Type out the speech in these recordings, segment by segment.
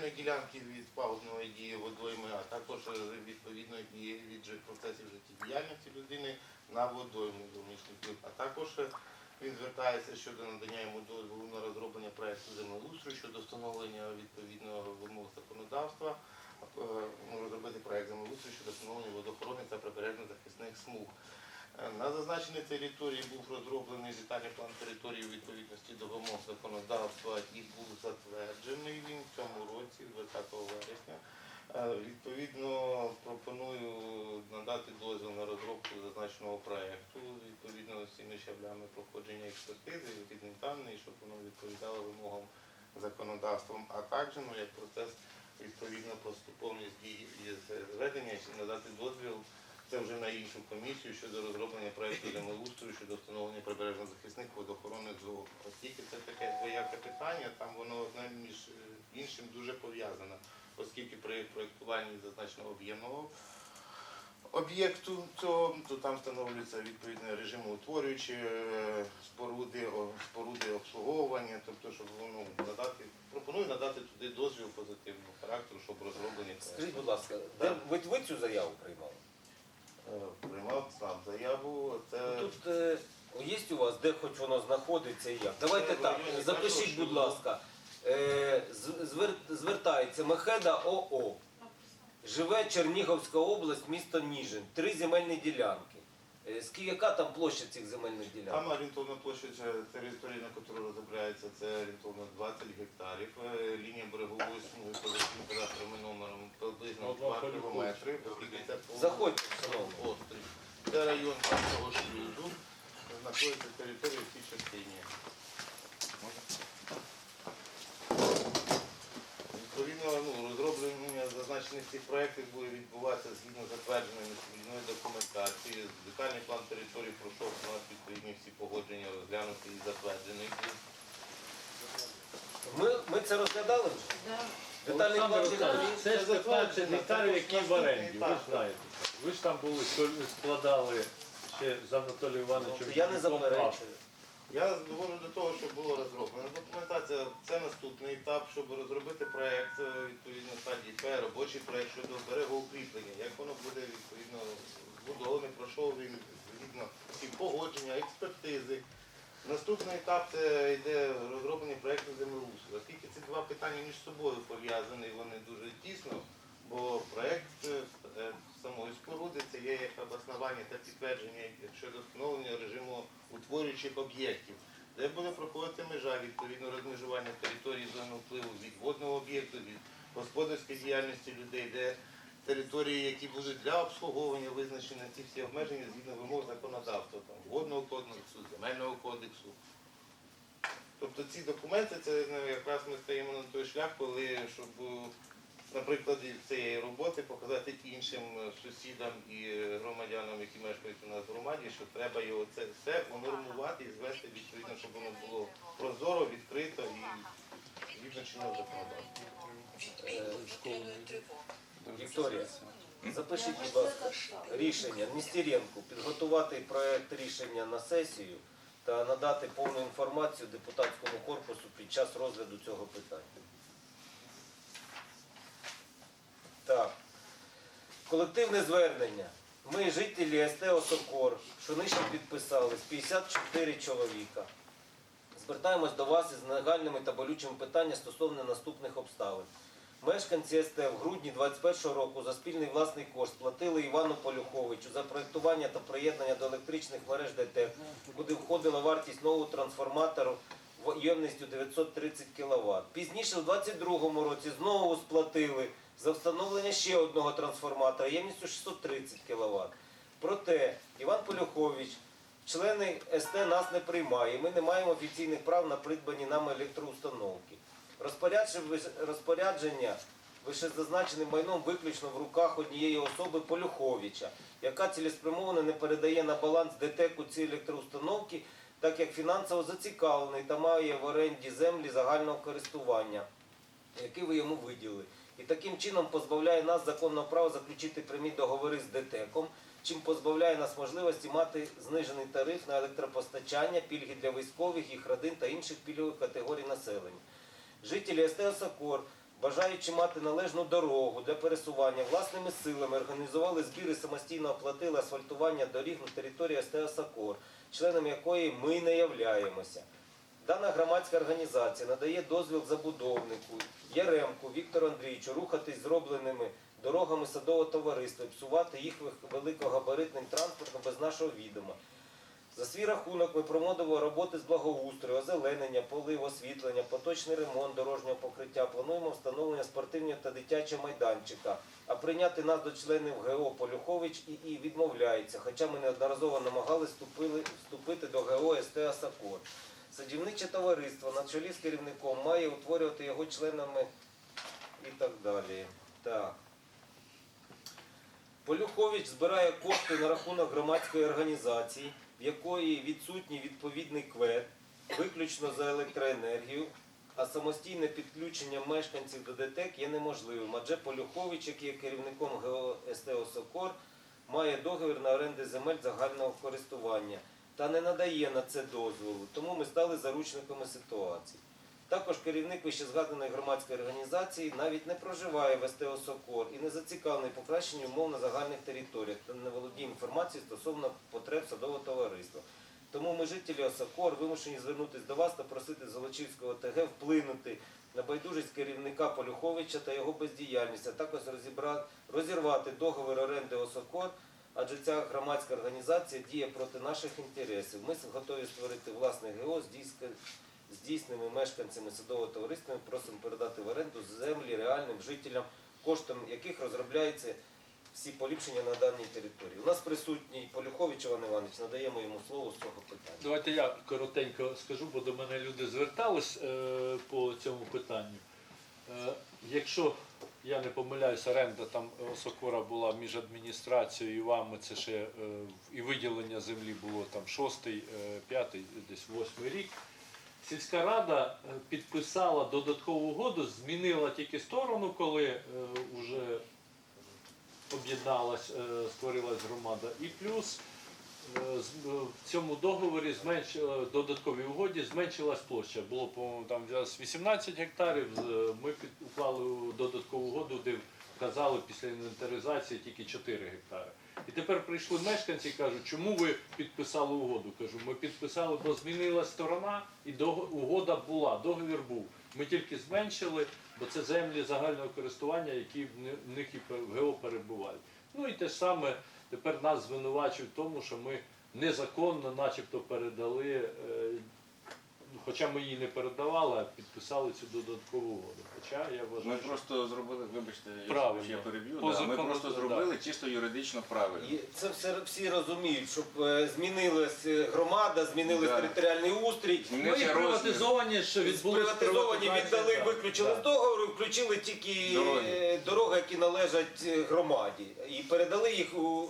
земельної ділянки від паузної дії водойми, а також е, відповідно і від процесів життєдіяльності людини на водойму вплив. А також е, він звертається щодо надання йому дозволу на розроблення проекту землеустрою щодо встановлення відповідного вимог законодавства, е, розробити проект землеустрою щодо встановлення водохоронних та прибережно-захисних смуг. На зазначеній території був розроблений детальний план території у відповідності до вимог законодавства і був затверджений він в цьому році, 20 вересня. Е, Відповідно, пропоную надати дозвіл на розробку зазначеного проекту, відповідно з цими щаблями проходження експертизи, відповідної, щоб воно відповідало вимогам законодавством, а також ну, як процес відповідно поступовність дій зведення, надати дозвіл це вже на іншу комісію щодо розроблення проєкту землеустрою щодо встановлення прибережно-захисних водоохоронних зон. Оскільки це таке двояке питання, там воно одне між е, іншим дуже пов'язане, оскільки при проєктуванні зазначеного об'ємного об'єкту цього, то там встановлюється відповідний режим утворюючі е, споруди, споруди обслуговування, тобто, щоб воно надати, пропоную надати туди дозвіл позитивного характеру, щоб розроблені Скажіть, будь ласка, де ви, ви цю заяву приймали? Е, Приймав сам заяву. Це Тут е, є у вас, де хоч воно знаходиться і як? Давайте Це так, районі запишіть, будь ласка. Е, з- звер- звертається Мехеда ОО. Живе Чернігівська область, місто Ніжин. Три земельні ділянки. Е, ски- яка там площа цих земельних ділянок? там орієнтовна площа території, на яку розробляється, це орієнтовно 20 гектарів. Е, Лінія берегової смуги по таким кадастровим номером приблизно Ну, 2 кілометри. оскільки це повний Заходьте, острів. Це район першого шлюзу. Знаходиться територія в цій частині. Відповідно, ну, розроблення зазначених цих проєктів буде відбуватися згідно затвердженої містобудівної документації. Детальний план території пройшов у нас відповідні всі погодження розглянути і затверджений. Ми, ми це розглядали вже? Детальний план території? Це ж 15 гектарів, які в оренді, ви ж знаєте. Ви ж там були, складали ще з Анатолієм Івановичем. Ну, Я не заперечую. Я доводжу до того, що було розроблено. Документація це наступний етап, щоб розробити проєкт е, відповідно стадії П, робочий проєкт щодо берегоукріплення. Як воно буде відповідно збудований, пройшов він згідно всі погодження, експертизи. Наступний етап це йде розроблення проєкту землеустрою. Оскільки ці два питання між собою пов'язані, вони дуже тісно, бо проєкт е, самої споруди це є як обоснування та підтвердження щодо встановлення режиму утворюючих об'єктів, де буде проходити межа відповідно розмежування території зони впливу від водного об'єкту, від господарської діяльності людей, де території, які будуть для обслуговування визначені ці всі обмеження згідно вимог законодавства, там, водного кодексу, земельного кодексу. Тобто ці документи, це ну, якраз ми стаємо на той шлях, коли щоб е, на прикладі цієї роботи показати іншим е, сусідам і е, громадянам, які мешкають у нас в громаді, що треба його це все унормувати і звести відповідно, щоб воно було прозоро, відкрито і згідно чинного законодавства. Вікторія, запишіть, будь ласка, рішення Нестеренку підготувати проект рішення на сесію та надати повну інформацію депутатському корпусу під час розгляду цього питання. Так. Колективне звернення. Ми, жителі СТ Осокор, що нижче підписались, 54 чоловіка. Звертаємось до вас із нагальними та болючими питаннями стосовно наступних обставин. Мешканці СТ в грудні 2021 року за спільний власний кошт сплатили Івану Полюховичу за проєктування та приєднання до електричних мереж ДТЕК, куди входила вартість нового трансформатору в ємністю 930 кВт. Пізніше, у 2022 році, знову сплатили за встановлення ще одного трансформатора ємністю 630 кВт. Проте Іван Полюхович Члени СТ нас не приймає. Ми не маємо офіційних прав на придбані нами електроустановки. Розпорядження вищезазначеним майном виключно в руках однієї особи Полюховича, яка цілеспрямовано не передає на баланс ДТЕКу ці електроустановки, так як фінансово зацікавлений та має в оренді землі загального користування які ви йому виділили. І таким чином позбавляє нас законного права заключити прямі договори з ДТЕКом, чим позбавляє нас можливості мати знижений тариф на електропостачання, пільги для військових, їх родин та інших пільгових категорій населення. Жителі СТ Сокор бажаючи мати належну дорогу для пересування власними силами, організували збір і самостійно оплатили асфальтування доріг на території СТО «Сокор», членом якої ми не являємося. Дана громадська організація надає дозвіл забудовнику Яремку Віктору Андрійовичу рухатись зробленими дорогами садового товариства і псувати їх великогабаритним транспортом без нашого відома. За свій рахунок ми проводимо роботи з благоустрою, озеленення, полив, освітлення, поточний ремонт дорожнього покриття. Плануємо встановлення спортивного та дитячого майданчика. А прийняти нас до членів ГО Полюхович і, і відмовляється, хоча ми неодноразово намагалися вступити до ГО СТА «Сокор». Садівниче товариство на чолі з керівником має утворювати його членами і так далі. Так. Полюхович збирає кошти на рахунок громадської організації, в якої відсутній відповідний квет, виключно за електроенергію, а самостійне підключення мешканців до ДТЕК є неможливим. Адже Полюхович, який є керівником ГО СТО «Сокор», має договір на оренди земель загального користування та не надає на це дозволу. Тому ми стали заручниками ситуації. Також керівник вищезгаданої громадської організації навіть не проживає в СТО «Сокор» і не зацікавлений в покращенні умов на загальних територіях та не володіє інформацією стосовно потреб садового товариства. Тому ми, жителі Осокор, вимушені звернутися до вас та просити Золочівського ТГ вплинути на байдужість керівника Полюховича та його бездіяльність, а також розібра- розірвати договір оренди Осокор, адже ця громадська організація діє проти наших інтересів. Ми готові створити власне ГО з дійсними мешканцями садового товариства. Ми просимо передати в оренду землі реальним жителям, коштом яких розробляються всі поліпшення на даній території. У нас присутній Полюхович Іван Іванович, надаємо йому слово з цього питання. Давайте я коротенько скажу, бо до мене люди звертались е, по цьому питанню. Е, якщо я не помиляюсь, оренда там Сокора була між адміністрацією і вами, це ще е, і виділення землі було там шостий, е, п'ятий, десь восьмий рік. Сільська рада е, підписала додаткову угоду, змінила тільки сторону, коли вже об'єдналась, е, створилась громада. І плюс е, е, в цьому договорі зменш... е, додатковій угоді зменшилась площа. Було, по-моєму, там зараз 18 гектарів. Ми під- уклали додаткову угоду, де вказали після інвентаризації тільки 4 гектари. І тепер прийшли мешканці і кажуть, чому ви підписали угоду? Кажу, ми підписали, бо змінила сторона, і угода була, договір був. Ми тільки зменшили, бо це землі загального користування, які в них і ГО перебувають. Ну і те ж саме тепер нас звинувачують в тому, що ми незаконно, начебто, передали, е, хоча ми її не передавали, а підписали цю додаткову угоду. Хоча я Ми вважаю, що просто зробили, вибачте, я- Правильно. я переб'ю. По Да, ми закону, просто да. зробили чисто юридично правильно. І це все всі розуміють, щоб е, змінилась е, громада, змінилась Да. територіальний устрій. ми Змінився розмір. приватизовані, що відбулися Приватизовані віддали, виключили з договору, включили тільки Дороги. е, дороги, які належать е, громаді. І передали їх у.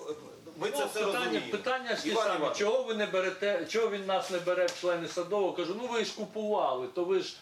Ми це Ну, все питання, розуміємо. питання ж ті Іван самі. Іванович. Чого ви не берете, чого він нас не бере в члени садового? Кажу, ну ви ж купували, то ви ж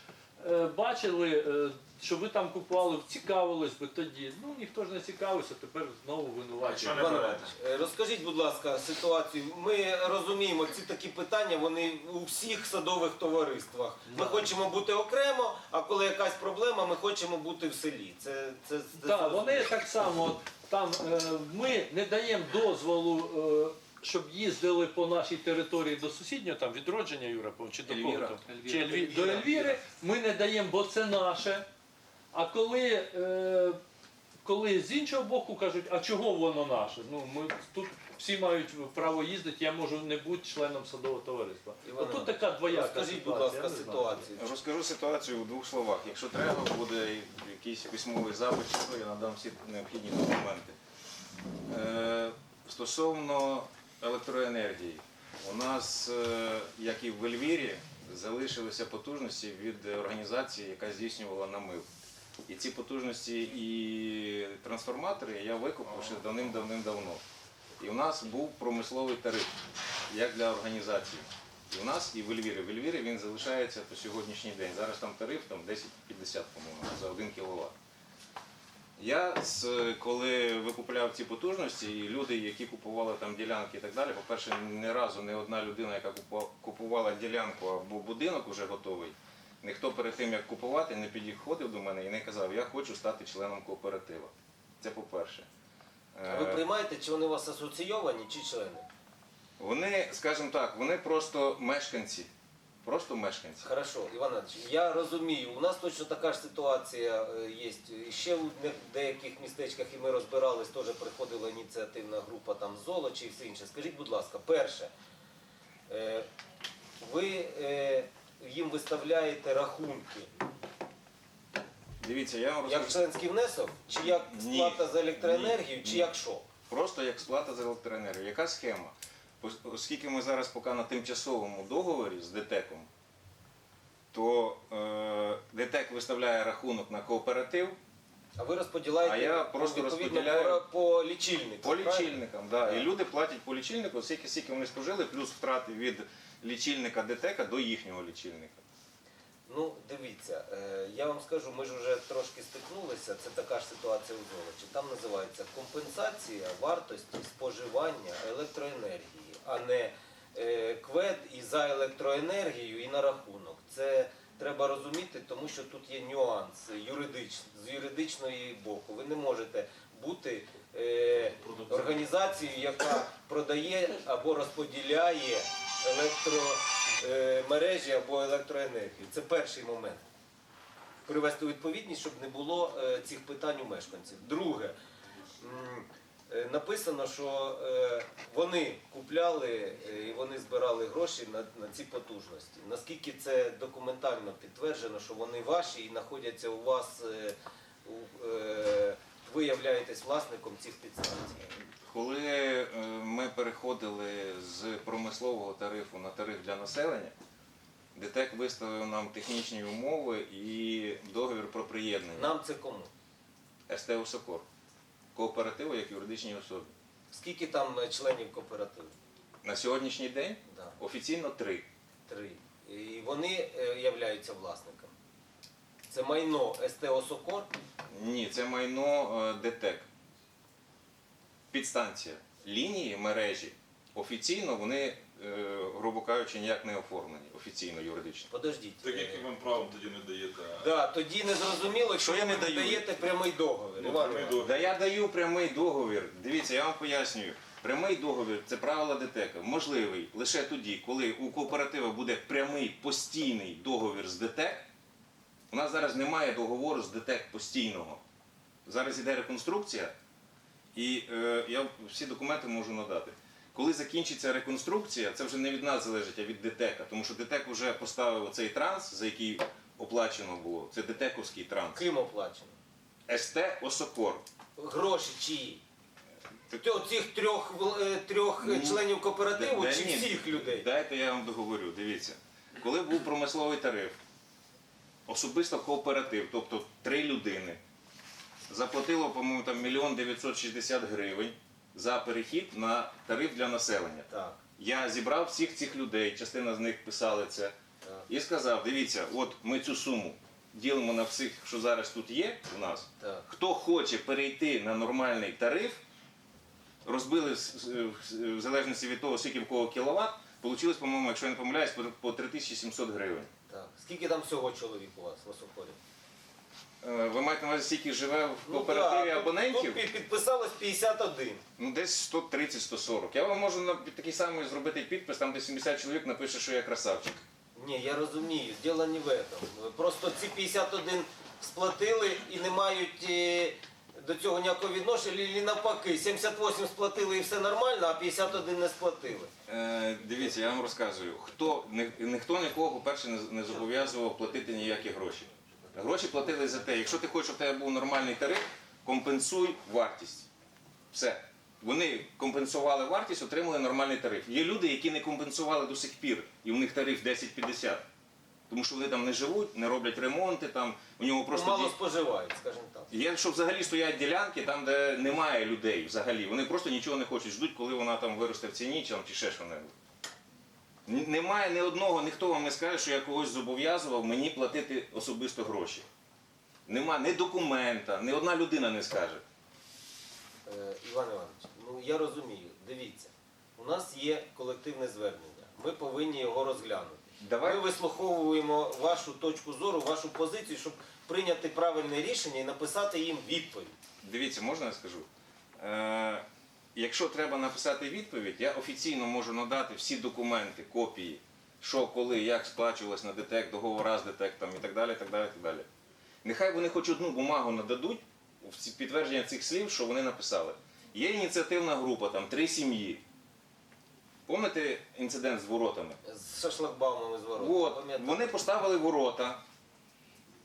е, бачили, е, що ви там купували, цікавились би тоді. Ну ніхто ж не цікавився, тепер знову винувачує. Іванович, е, розкажіть, будь ласка, ситуацію. Ми розуміємо, ці такі питання вони у всіх садових товариствах. Ми хочемо бути окремо, а коли якась проблема, ми хочемо бути в селі. Це, це, це Так, вони так само. от Там е, ми не даємо дозволу, е, щоб їздили по нашій території до сусіднього, там відродження Юра, чи до кого Ельвіра. там? Ельвіра. Чи Ельві- до Ельвіри. Ми не даємо, бо це наше. А коли, е, коли з іншого боку кажуть, а чого воно наше? Ну ми тут всі мають право їздити, я можу не бути членом садового товариства. Іван Отут Іванович, така двояка Розкажіть, будь ситуація, ласка, я не знаю. ситуацію. Розкажу ситуацію у двох словах. Якщо треба буде якийсь письмовий запит, що, я надам всі необхідні документи. Е, стосовно електроенергії, у нас, е, як і в Ельвірі, залишилися потужності від організації, яка здійснювала намив. І ці потужності і трансформатори я викупив ще давним-давним-давно. І у нас був промисловий тариф, як для організації. І у нас, і в Ельвірі. В Ельвірі він залишається по сьогоднішній день. Зараз там тариф там 10-50, по-моєму, за 1 кВт. Я, коли викупляв ці потужності, і люди, які купували там ділянки і так далі, по-перше, ні разу не одна людина, яка купувала ділянку або будинок уже готовий, ніхто перед тим, як купувати, не підходив до мене і не казав, я хочу стати членом кооператива. Це по-перше. А ви Е, приймаєте, чи вони у вас асоційовані, чи члени? Вони, скажімо так, вони просто мешканці. Просто мешканці. Хорошо, Іван Іванович, я розумію, у нас точно така ж ситуація е, є. Ще в деяких містечках, і ми розбирались, теж приходила ініціативна група там Золочі і все інше. Скажіть, будь ласка, перше, е, ви їм виставляєте рахунки Дивіться, я вам як розкажу. членський внесок, чи як Ні. сплата за електроенергію, Ні. чи Ні. як що? Просто як сплата за електроенергію. Яка схема? Ос- Оскільки ми зараз поки на тимчасовому договорі з ДТЕКом, то е, ДТЕК виставляє рахунок на кооператив А ви розподіляєте А я просто відповідно розподіляю по, по лічильнику. по правильно? лічильникам. Да. І люди платять по лічильнику, скільки, скільки вони спожили, плюс втрати від лічильника ДТЕКа до їхнього лічильника. Ну, дивіться, е, я вам скажу, ми ж вже трошки стикнулися, це така ж ситуація у Золочі. Там називається компенсація вартості споживання електроенергії, а не е, квед і за електроенергію, і на рахунок. Це треба розуміти, тому що тут є нюанс юридич, з юридичної боку. Ви не можете бути е, організацією, яка продає або розподіляє електромережі або електроенергію. Це перший момент. Привести відповідність, щоб не було е, цих питань у мешканців. Друге, е, написано, що е, вони купляли і вони збирали гроші на, ці потужності. Наскільки це документально підтверджено, що вони ваші і знаходяться у вас, ви являєтесь власником цих підстанцій. Коли е, ми переходили з промислового тарифу на тариф для населення, ДТЕК виставив нам технічні умови і договір про приєднання Нам це кому? СТО «Сокор» кооперативу як юридичній особі. Скільки там е, членів кооперативу? На сьогоднішній день Да. офіційно три. Три. І вони е, являються власниками. Це майно СТО Сокор. Ні, це майно ДТЕК. Підстанція. Лінії мережі офіційно вони, е, грубо кажучи, ніяк не оформлені офіційно юридично. Подождіть. Так Е, яким вам правом тоді не даєте? Да, тоді не зрозуміло, що ви не даю? даєте прямий договір. Ну, прямий договір. Да я даю прямий договір. Дивіться, я вам пояснюю. Прямий договір це правила ДТЕКа. Можливий лише тоді, коли у кооператива буде прямий постійний договір з ДТЕК. У нас зараз немає договору з ДТЕК постійного. Зараз іде реконструкція, і е, я всі документи можу надати. Коли закінчиться реконструкція, це вже не від нас залежить, а від ДТЕКа, тому що ДТЕК вже поставив оцей транс, за який оплачено було. Це ДТЕКовський транс. Ким оплачено? СТ Осокор. Гроші чиї? Тьо- Цих трьох, вл- е, трьох е, членів кооперативу Да- чи ні, всіх людей? Дайте я вам договорю. Дивіться, коли був промисловий тариф, особисто кооператив, тобто три людини, заплатило, по-моєму, там мільйон 960 гривень за перехід на тариф для населення. Так, Я зібрав всіх цих людей, частина з них писали це, так, і сказав: дивіться, от ми цю суму ділимо на всіх, що зараз тут є у нас. так. Хто хоче перейти на нормальний тариф, розбили в залежності від того, скільки в кого кіловат, вийшло, по-моєму, якщо я не помиляюсь, по- по 3700 гривень. так. Скільки там всього чоловік у вас в Осокорі? Е, Ви маєте на увазі, скільки живе в Ну, кооперативі да, тут- абонентів? Тут під- підписалось 51. Ну, десь 130-140. Я вам можу на такий самий зробити підпис, там де 70 чоловік напише, що я красавчик. Ні, я розумію, діло не в этом. Просто ці 51 сплатили і не мають е, до цього ніякого відношення, і навпаки, 78 сплатили і все нормально, а 51 не сплатили. Е, дивіться, я вам розказую. Хто, ні, ніхто нікого, по-перше, не, не зобов'язував платити ніякі гроші. Гроші платили за те, якщо ти хочеш, щоб в тебе був нормальний тариф, компенсуй вартість. Все. Вони компенсували вартість, отримали нормальний тариф. Є люди, які не компенсували до сих пір, і у них тариф 10-50. Тому що вони там не живуть, не роблять ремонти, там у нього просто. Мало ді- споживають, скажімо так. Є, що взагалі стоять ділянки там, де немає людей взагалі. Вони просто нічого не хочуть, ждуть, коли вона там виросте в ціні чи, там, чи ще що-небудь. Н- Немає ні одного, ніхто вам не скаже, що я когось зобов'язував мені платити особисто гроші. Нема ні документа, ні одна людина не скаже. Е, Іван Іванович, ну я розумію, дивіться, у нас є колективне звернення. Ми повинні його розглянути. Давай Ми вислуховуємо вашу точку зору, вашу позицію, щоб прийняти правильне рішення і написати їм відповідь. Дивіться, можна я скажу? Е, якщо треба написати відповідь, я офіційно можу надати всі документи, копії, що, коли, як сплачувалось на ДТЕК, договора з ДТЕК і так далі. так далі, так далі. Нехай вони хоч одну бумагу нададуть в підтвердження цих слів, що вони написали. Є ініціативна група, там три сім'ї. Пам'ятаєте інцидент з воротами? З шашлакбаумами з ворот. От, вони поставили ворота,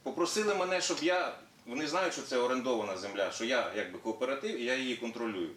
попросили мене, щоб я. Вони знають, що це орендована земля, що я якби кооператив і я її контролюю.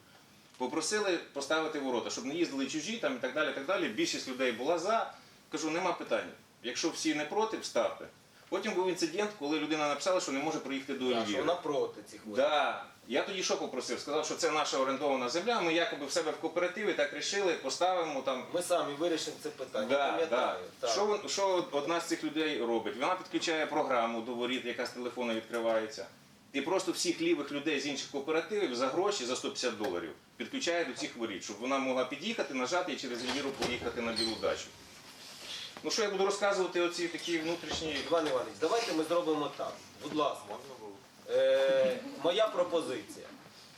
Попросили поставити ворота, щоб не їздили чужі там і так далі. так далі. Більшість людей була за. Кажу, нема питань. Якщо всі не проти, вставте. Потім був інцидент, коли людина написала, що не може проїхати до Так, що вона проти цих ворот. Да. Я тоді що попросив? Сказав, що це наша орендована земля, ми якоби в себе в кооперативі так рішили, поставимо там. Ми самі вирішимо це питання. Да, да. Пам'ятаю. Так. Що, вон- що одна з цих людей робить? Вона підключає програму до воріт, яка з телефону відкривається. І просто всіх лівих людей з інших кооперативів за гроші за 150 доларів підключає до цих воріт, щоб вона могла під'їхати, нажати і через віру поїхати на білу дачу. Ну що я буду розказувати оці такі внутрішні. Іван Іванович, давайте ми зробимо так. Будь ласка. Е, моя пропозиція.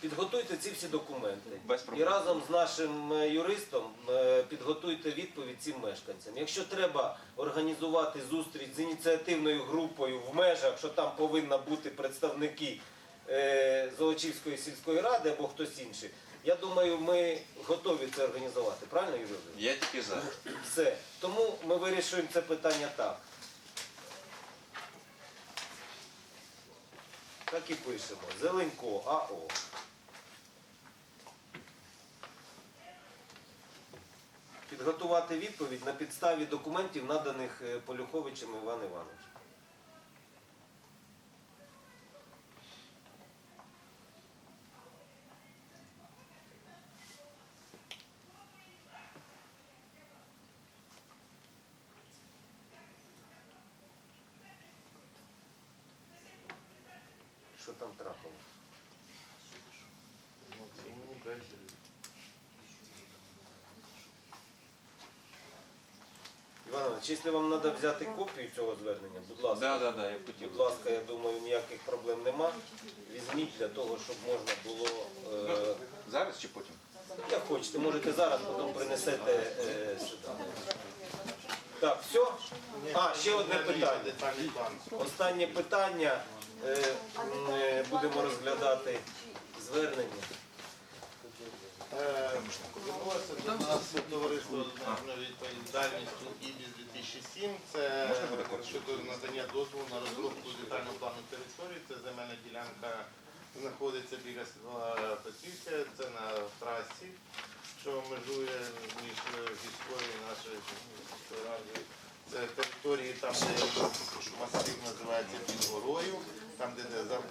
Підготуйте ці всі документи Без і разом з нашим е, юристом е, підготуйте відповідь цим мешканцям. Якщо треба організувати зустріч з ініціативною групою в межах, що там повинні бути представники е, Золочівської сільської ради або хтось інший, я думаю, ми готові це організувати. Правильно, Юрій? Я тільки за. Все. Тому ми вирішуємо це питання так. Так і пишемо. Зеленько АО. Підготувати відповідь на підставі документів, наданих е, Полюховичем Іван Івановичем. Що там трапилось? Іванович, якщо вам треба взяти копію цього звернення, будь ласка. Да, да, да, я б хотів. Будь ласка, я думаю, ніяких проблем нема. Візьміть для того, щоб можна було. Е, Зараз чи потім? як хочете, можете зараз, потім принесете е, сюди. Так, все? А, ще одне питання. Детальний план. Останнє питання. Е, м, е, будемо розглядати звернення. Звернулося до нас товариство з обмеженою відповідальністю ІБІС 2007. Це щодо надання дозволу на розробку детального плану території. Це земельна ділянка знаходиться біля села Петрівця, це на трасі, що межує між військовою і нашою радою. Це території там, де масив називається під горою, там, де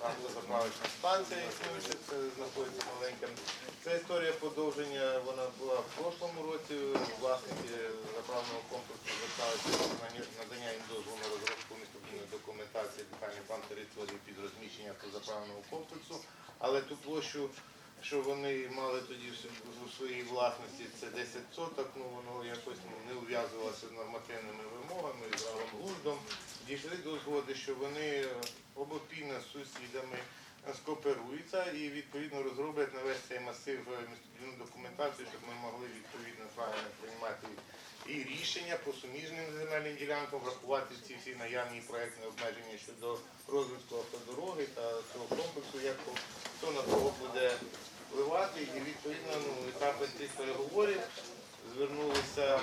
автозаправочна станція існуюча, це знаходиться маленька. Ця історія подовження, вона була в прошлому році. Власники заправного комплексу зверталися про надання- їм дозволу на розробку містобудівної документації, детальний план території під розміщення автозаправного комплексу. Але ту площу, що вони мали тоді у своїй власності, це 10 соток, ну воно якось не ув'язувалося з нормативними вимогами, з глуздом. Дійшли до згоди, що вони обопільно з сусідами скооперуються і відповідно розроблять на весь цей масив е, документацію, щоб ми могли відповідно правильно приймати і рішення по суміжним земельним ділянкам, врахувати ці всі наявні проектні обмеження щодо розвитку автодороги та цього комплексу, як хто на кого буде впливати. І відповідно ну, етапи цих переговорів звернулися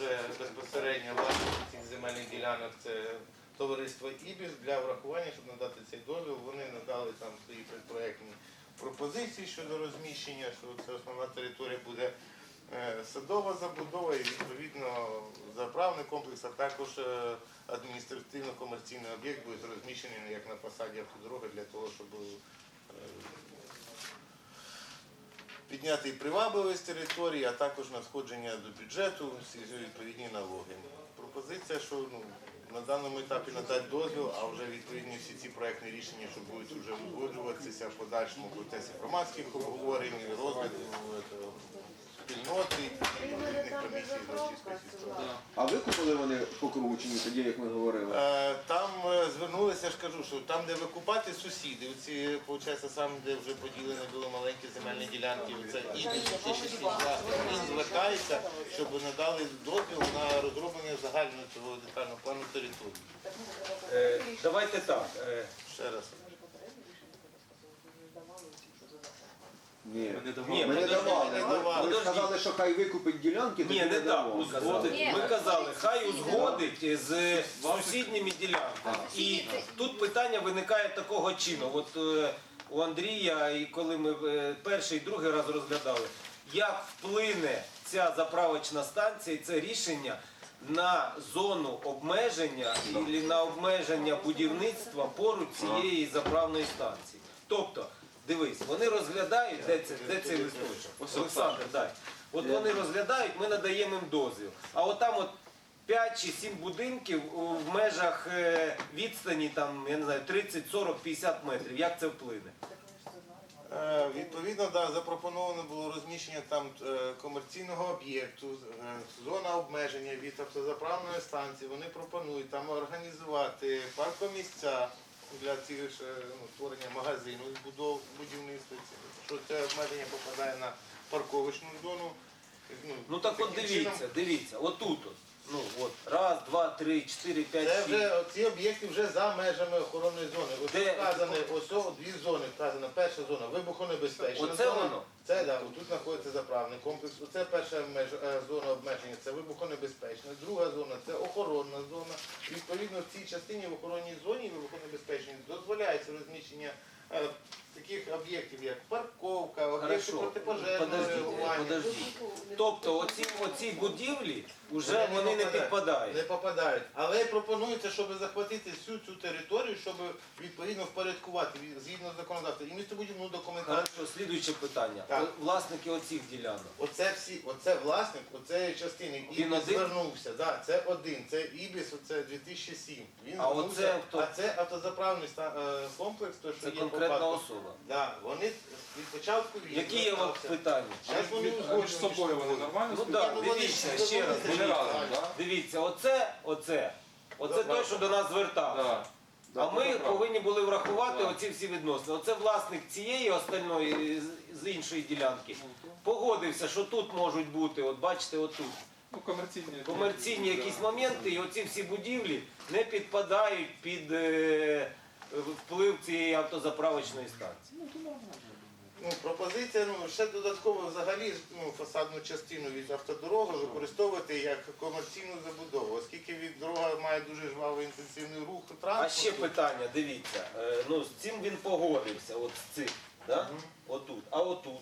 вже безпосередньо власники цих земельних ділянок. Це товариство ІБІС для врахування, щоб надати цей дозвіл. Вони надали там свої предпроектні пропозиції щодо розміщення, що це основна територія буде е, садова забудова і відповідно заправний комплекс, а також е, адміністративно-комерційний об'єкт буде розміщений як на фасаді автодороги для того, щоб е, підняти привабливість території, а також надходження до бюджету, відповідні налоги. Пропозиція, що ну, на даному етапі надати дозвіл, а вже відповідні всі ці проектні рішення, що будуть вже узгоджуватися в подальшому процесі громадських обговорень, розгляду. Спільноти і відповідних комісій Гречиської сільської ради. А викупили вони по кругу чи ні, тоді, як ми говорили? Е, Там е, звернулися, я ж кажу, що там, де викупати сусіди, оці, виходить, сам, де вже поділені були маленькі земельні ділянки, це і він звертається, щоб надали дозвіл на розроблення загального цього детального плану території. Е, давайте так. Е, Ще раз. Ні. ні, Ми не подожди, давали. не Ми- давали. Ми Подожди. сказали, що хай викупить ділянки, тоді Ні, не так дамо. узгодить. Ні. Ми казали, хай узгодить з сусідніми ділянками. І тут питання виникає такого чину. От е, у Андрія, і коли ми е, перший і другий раз розглядали, як вплине ця заправочна станція і це рішення на зону обмеження і на обмеження будівництва поруч цієї заправної станції. Тобто, дивись, вони розглядають, де, це, де цей листочок. Олександр, дай. От вони розглядають, ми надаємо їм дозвіл. А от там от 5 чи 7 будинків у- в межах е, відстані там, я не знаю, 30, 40, 50 метрів. Як це вплине? Е, Відповідно, да, запропоновано було розміщення там е, комерційного об'єкту, е, зона обмеження від автозаправної станції. Вони пропонують там організувати паркомісця для цих ж, е, ну, створення магазину і будов будівництва. Що це обмеження попадає на парковочну зону. Ну так от таким дивіться, чином- дивіться, отут. От. Ну от раз, два, три, чотири, Це п'ять, сім. вже ці об'єкти вже за межами охоронної зони. Ось Де? вказані ось о, дві зони. Вказана перша зона вибухонебезпечна. Оце зона. воно? Це да, тут знаходиться заправний комплекс. Оце перша меж, е, зона обмеження, це вибухонебезпечна. Друга зона це охоронна зона. Відповідно, в цій частині в охоронній зоні вибухонебезпечній дозволяється розміщення е, таких об'єктів, як парковка, об'єкти Хорошо, протипожежного подождіть, реагування. подождіть. Тобто оці, оці будівлі вже Вони вони не попадають. підпадають. Не попадають. Але пропонується, щоб захватити всю цю територію, щоб відповідно впорядкувати від- згідно законодавства і містобудівну документацію. Хорошо, слідуюче питання. Так. О- Власники оцих ділянок. Оце всі, оце власник, оце частини. Він Ібіс один? звернувся. Да, це один. Це Ібіс, оце 2007. Він А звернувся, оце хто? а це автозаправний ста- е, комплекс, то що Це є конкретна по факту. Особа. Да, вони від початку війни. Які є от питання? Зараз вони Між узгоджені собою вони нормально Ну спілкуються? так, ну, вони дивіться, ж ще раз, вони разом, так? Дивіться, оце, оце. Оце той, що до нас звертався. Да. А ми повинні були врахувати Так. оці всі відносини. Оце власник цієї остальної з- з іншої ділянки погодився, що тут можуть бути, от бачите, отут. Ну, комерційні. комерційні Да. якісь моменти, і оці всі будівлі не підпадають під е, вплив цієї автозаправочної станції. Ну, пропозиція, ну, ще додатково взагалі ну, фасадну частину від автодороги використовувати як комерційну забудову, оскільки від дорога має дуже жвавий інтенсивний рух А ще питання, дивіться, е, ну з цим він погодився, от з цим, да? отут. А отут.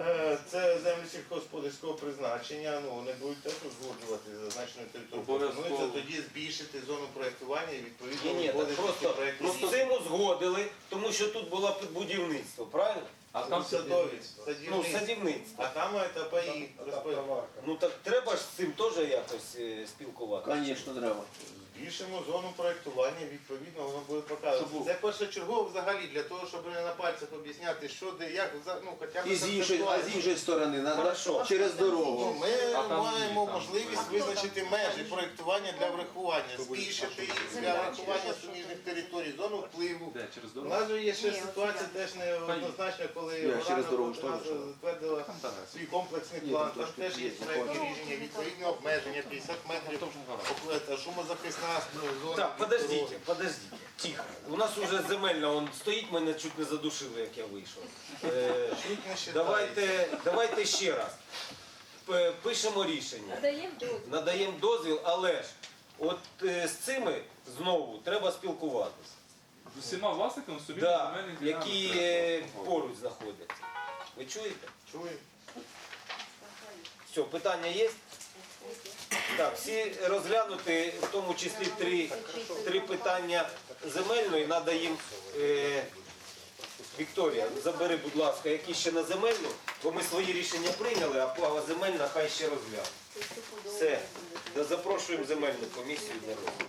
Е, Це землі сільськогосподарського призначення, ну вони будуть теж узгоджувати зазначену територію. Пропонується тоді збільшити зону проєктування і відповідно Ні, ні, так просто, просто з цим узгодили, тому що тут було будівництво, правильно? А там садові, Ну, садівництво. садівництво. А там це паї розпорядження. Ну так треба ж з цим теж якось е, спілкуватися. Звісно, треба. Збільшимо зону проєктування, відповідно, воно буде показувати. Це першочергово взагалі для того, щоб не на пальцях об'ясняти, що де, як, за- ну, хоча б І з іншої, а з іншої сторони, на, на, Хорошо. через Ну, дорогу. Ми А маємо там. можливість визначити межі проєктування для врахування, збільшити їх для врахування суміжних територій, зону впливу. Де? Через У нас же є ще ситуація теж неоднозначна, коли Я через дорогу Верховна затвердила свій комплексний план. там теж є проєктні рішення, відповідні обмеження, 50 метрів Там шумозахисна зона. Так, подождите, подождите. Тихо. У нас уже земельна, он стоїть, мене чуть не задушили, як я вийшов. Е, давайте, давайте ще раз. П- Пишемо рішення. Даємо дозвіл. Надаємо дозвіл, але ж от е, з цими знову треба спілкуватися. З усіма власниками собі Да, земельних ділянок які треба е, поруч знаходяться. Ви чуєте? Чую. Все, питання є? Так, всі розглянути, в тому числі три, три питання земельної, треба їм. Е, Вікторія, забери, будь ласка, які ще на земельну, бо ми свої рішення прийняли, а плава земельна хай ще розгляне. Все, запрошуємо земельну комісію для розгляду.